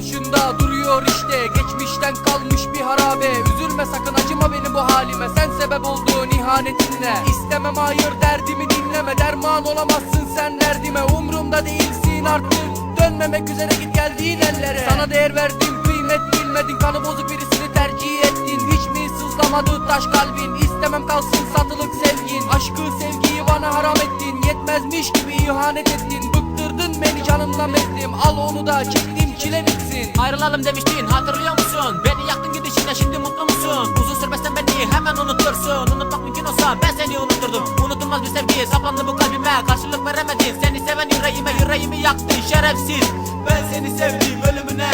karşında duruyor işte. Geçmişten kalmış bir harabe. Üzülme sakın acıma beni bu halime. Sen sebep olduğun ihanetinle. İstemem hayır derdimi dinleme. Derman olamazsın sen derdime. Umrumda değilsin artık. Dönmemek üzere git geldiğin ellere. Sana değer verdim kıymet bilmedin. Kanı bozuk birisini tercih ettin. Hiç mi sızlamadı taş kalbin? İstemem kalsın satılık sevgin. Aşkı sevgiyi bana haram ettin. Yetmezmiş gibi ihanet ettin. Bıktırdın beni canımdan bezdim Al onu da çektiğim çile bitsin. Ayrılalım demiştin hatırlıyor musun? Beni yaktın gidişine şimdi mutlu musun? Uzun sürmezsen beni hemen unutursun. Unutmak mümkün olsa ben seni unuturdum. Unutulmaz bir sevgi saplandı bu kalbime. Karşılık veremedin seni seven yüreğime Yüreğimi yaktın şerefsiz. Ben seni sevdim ölümüne.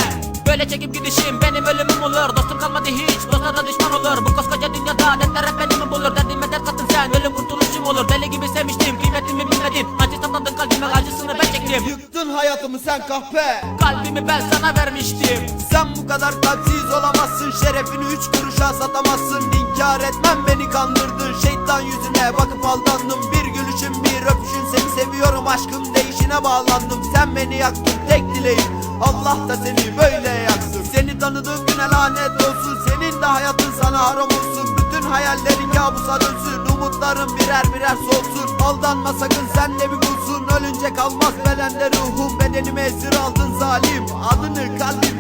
Böyle çekip gidişim benim ölümüm olur. Dostum kalmadı hiç dostlara düşman olur. Bu koskoca dünyada dertler hep beni mi bulur? Derdime dert kattın sen ölüm kurtuluşum olur. Deli gibi çektim Yıktın hayatımı sen kahpe. Kalbimi ben sana vermiştim. Sen bu kadar kalpsiz olamazsın Şerefini üç kuruşa satamazsın. İnkar etmem beni kandırdın Şeytan yüzüne bakıp aldandım. Bir gülüşün bir öpüşün seni seviyorum Aşkın değişine bağlandım. Sen beni yaktın tek dileğim Allah da seni böyle yaksın. Seni tanıdığım güne lanet olsun Senin de hayatın sana haram olsun hayallerin kabusa dönsün Umutların birer birer solsun Aldanma sakın sen de bir kulsun Ölünce kalmaz bedende ruhum Bedenimi esir aldın zalim. Adını kalbimden